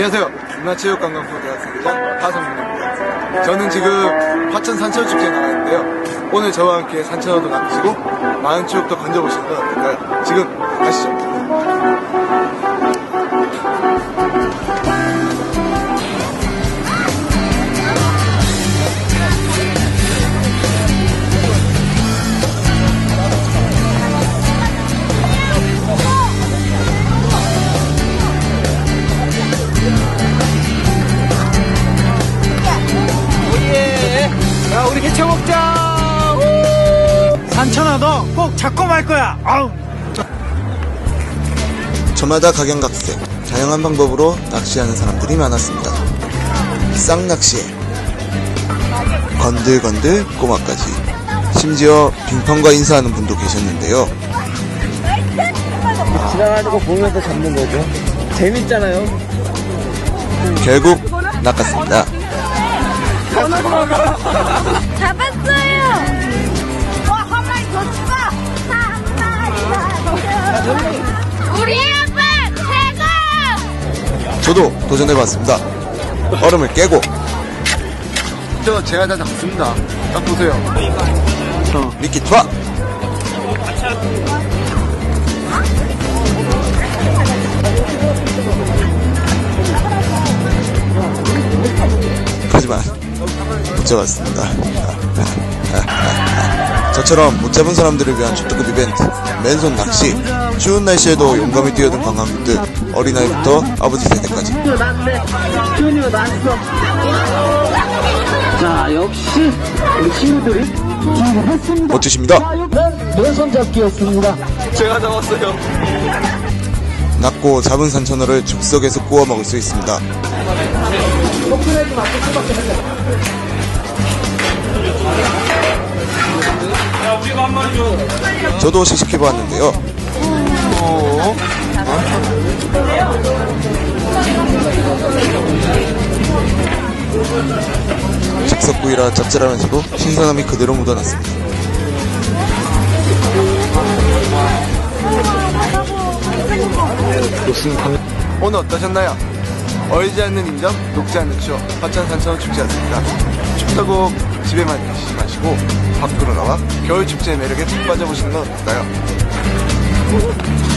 안녕하세요. 문화체육관광부 대학생회장 하성민입니다. 저는 지금 화천 산천축제에 나와 있는데요. 오늘 저와 함께 산천어도 많은 추억도 건져보시는 건 어떨까요? 지금 가시죠. 산천아 너 꼭 잡고 말 거야. 아우. 저마다 각양각색 다양한 방법으로 낚시하는 사람들이 많았습니다. 쌍낚시에 건들건들 꼬마까지 심지어 빙판과 인사하는 분도 계셨는데요. 지나가지고 보면서 잡는 거죠. 재밌잖아요. 결국 낚았습니다. 잡았어요. 저도 도전해봤습니다. 얼음을 깨고 저 제가 다 낚습니다. 딱 보세요. 미끼 투하! 하지만 못 잡았습니다. 저처럼 못 잡은 사람들을 위한 초특급 이벤트 맨손 낚시 추운 날씨에도 용감히 뛰어든 관광객들 어린아이부터 아버지 세대까지. 자, 역시 우리 친구들이 멋지십니다. 맨손 잡기였습니다. 제가 잡았어요. 낚고 잡은 산천어를 즉석에서 구워 먹을 수 있습니다. 저도 시식해보았는데요. 즉석구이라 짭짤하면서도 신선함이 그대로 묻어났습니다. 오늘 어떠셨나요? 얼지 않는 인정, 녹지 않는 추억, 화천 산천 축제였습니다. 춥다고 집에만 계시지 마시고 밖으로 나와 겨울 축제의 매력에 푹 빠져보시는 건 어떨까요?